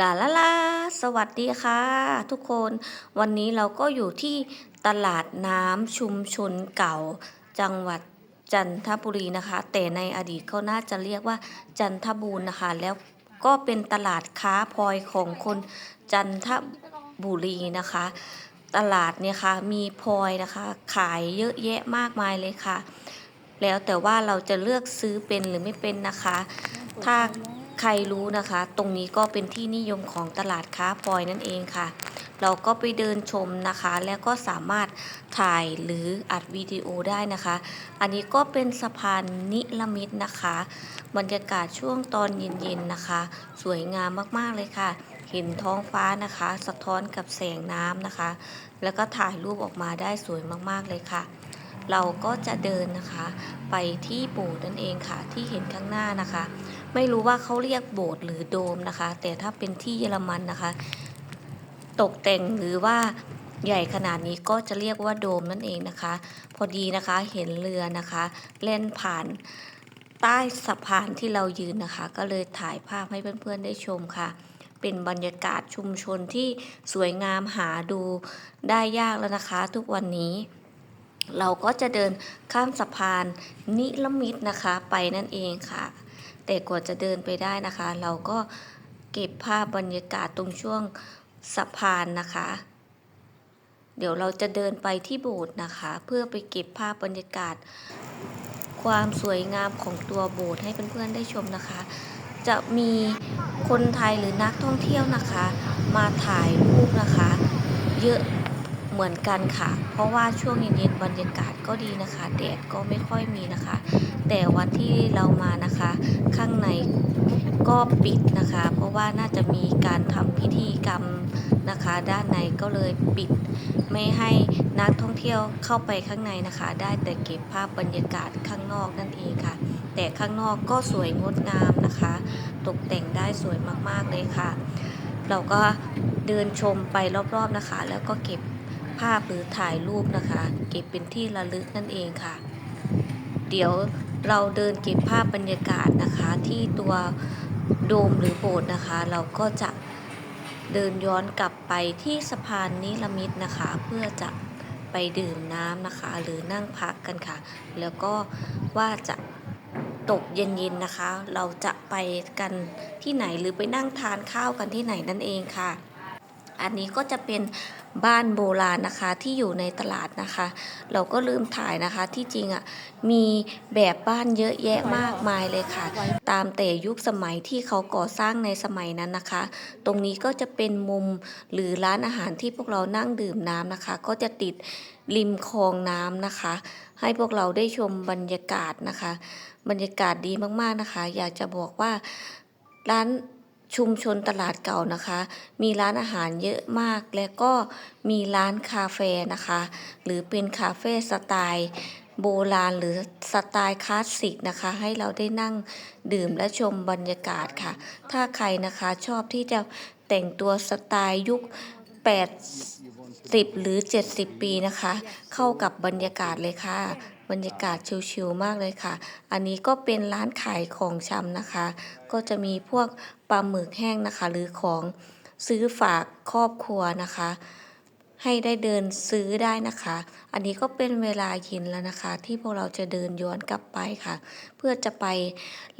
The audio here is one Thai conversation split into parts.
ลาลาลาสวัสดีค่ะ ทุกคนวันนี้เราก็อยู่ที่ตลาดน้ำชุมชนเก่า จังหวัดจันทบุรีนะคะ แต่ในอดีตเขาน่าจะเรียกว่าจันทบูรณ์นะคะ แล้วก็เป็นตลาดค้าพลอยของคนจันทบุรีนะคะ ตลาดเนี่ยค่ะมีพลอยนะคะ ขายเยอะแยะมากมายเลยค่ะ แล้วแต่ว่าเราจะเลือกซื้อเป็นหรือไม่เป็นนะคะ ถ้า ใครรู้นะคะ ตรงนี้ก็เป็นที่นิยมของตลาดค้าพลอยนั่นเองค่ะ เราก็ไปเดินชมนะคะ แล้วก็สามารถถ่ายหรืออัดวิดีโอได้นะคะ อันนี้ก็เป็นสะพานนิลมิตนะคะ บรรยากาศช่วงตอนเย็นๆนะคะ สวยงามมากๆเลยค่ะ เห็นท้องฟ้านะคะ สะท้อนกับแสงน้ำนะคะ แล้วก็ถ่ายรูปออกมาได้สวยมากๆเลยค่ะเราก็จะเดินนะคะไปที่โบสถ์นั่นเองค่ะ ที่เห็นข้างหน้านะคะ ไม่รู้ว่าเขาเรียกโบสถ์หรือโดมนะคะ แต่ถ้าเป็นที่เยอรมันนะคะ ตกแต่งหรือว่าใหญ่ขนาดนี้ก็จะเรียกว่าโดมนั่นเองนะคะ พอดีนะคะเห็นเรือนะคะเล่นผ่านใต้สะพานที่เรายืนนะคะ ก็เลยถ่ายภาพให้เพื่อนๆได้ชมค่ะ เป็นบรรยากาศชุมชนที่สวยงามหาดูได้ยากแล้วนะคะ ทุกวันนี้ เราก็จะเดินข้ามสะพานนิลมิตนะคะไปนั่นเองค่ะ แต่กว่าจะเดินไปได้นะคะ เราก็เก็บภาพบรรยากาศตรงช่วงสะพานนะคะ เดี๋ยวเราจะเดินไปที่โบสถ์นะคะ เพื่อไปเก็บภาพบรรยากาศ ความสวยงามของตัวโบสถ์ให้เพื่อนๆได้ชมนะคะ จะมีคนไทยหรือนักท่องเที่ยวนะคะ มาถ่ายรูปนะคะ เยอะ เหมือนกันค่ะ เพราะว่าช่วงเย็นๆบรรยากาศก็ดีนะคะ แดดก็ไม่ค่อยมีนะคะ แต่วันที่เรามานะคะ ข้างในก็ปิดนะคะ เพราะว่าน่าจะมีการทำพิธีกรรมนะคะ ด้านในก็เลยปิด ไม่ให้นักท่องเที่ยวเข้าไปข้างในนะคะ ได้แต่เก็บภาพบรรยากาศข้างนอกนั่นเองค่ะ แต่ข้างนอกก็สวยงดงามนะคะ ตกแต่งได้สวยมากๆเลยค่ะ เราก็เดินชมไปรอบๆนะคะ แล้วก็เก็บ ภาพหรือถ่ายรูปนะคะ เก็บเป็นที่ระลึกนั่นเองค่ะ เดี๋ยวเราเดินเก็บภาพบรรยากาศนะคะที่ตัวโดมหรือโบสถ์นะคะ เราก็จะเดินย้อนกลับไปที่สะพานนิรมิตนะคะ เพื่อจะไปดื่มน้ำนะคะ หรือนั่งพักกันค่ะ แล้วก็ว่าจะตกเย็นๆนะคะ เราจะไปกันที่ไหนหรือไปนั่งทานข้าวกันที่ไหนนั่นเองค่ะ อันนี้ก็จะเป็นบ้านโบราณนะคะที่อยู่ในตลาดนะคะ เราก็ลืมถ่ายนะคะที่จริงอะมีแบบบ้านเยอะแยะมากมายเลยค่ะ ตามแต่ยุคสมัยที่เขาก่อสร้างในสมัยนั้นนะคะ ตรงนี้ก็จะเป็นมุมหรือร้านอาหารที่พวกเรานั่งดื่มน้ำนะคะ ก็จะติดริมคลองน้ำนะคะ ให้พวกเราได้ชมบรรยากาศนะคะ บรรยากาศดีมากๆนะคะ อยากจะบอกว่าร้าน ชุมชนตลาดเก่านะคะ มีร้านอาหารเยอะมาก และก็มีร้านคาเฟ่นะคะ หรือเป็นคาเฟ่สไตล์โบราณหรือสไตล์คลาสสิกนะคะ ให้เราได้นั่งดื่มและชมบรรยากาศค่ะ ถ้าใครนะคะชอบที่จะแต่งตัวสไตล์ยุค 80หรือ 70 ปีนะคะ เข้ากับบรรยากาศเลยค่ะ บรรยากาศชิลๆมากเลยค่ะ อันนี้ก็เป็นร้านขายของชำนะคะ ก็จะมีพวกปลาหมึกแห้งนะคะ หรือของซื้อฝากครอบครัวนะคะ ให้ได้เดินซื้อได้นะคะ อันนี้ก็เป็นเวลาเย็นแล้วนะคะ ที่พวกเราจะเดินย้อนกลับไปค่ะ เพื่อจะไป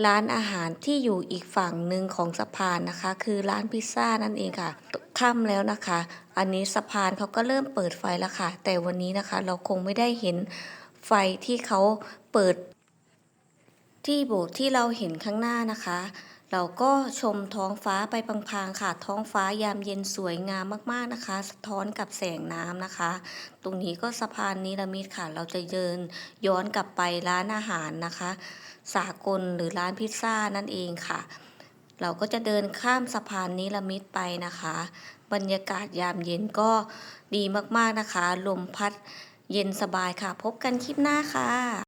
ร้านอาหารที่อยู่อีกฝั่งหนึ่งของสะพานนะคะ คือร้านพิซซ่านั่นเองค่ะค่ำแล้วนะคะ อันนี้สะพานเขาก็เริ่มเปิดไฟแล้วค่ะ แต่วันนี้นะคะเราคงไม่ได้เห็นไฟที่เขาเปิดที่โบสถ์ที่เราเห็นข้างหน้านะคะ เราก็ชมท้องฟ้าไปพลางๆค่ะ ท้องฟ้ายามเย็นสวยงามมากๆนะคะ สะท้อนกับแสงน้ำนะคะ ตรงนี้ก็สะพานนิรมิตค่ะ เราจะเดินย้อนกลับไปร้านอาหารนะคะ สากลหรือร้านพิซซ่านั่นเองค่ะ เราก็จะเดินข้ามสะพานนิรมิตไปนะคะ บรรยากาศยามเย็นก็ดีมากๆนะคะ ลมพัดเย็นสบายค่ะ พบกันคลิปหน้าค่ะ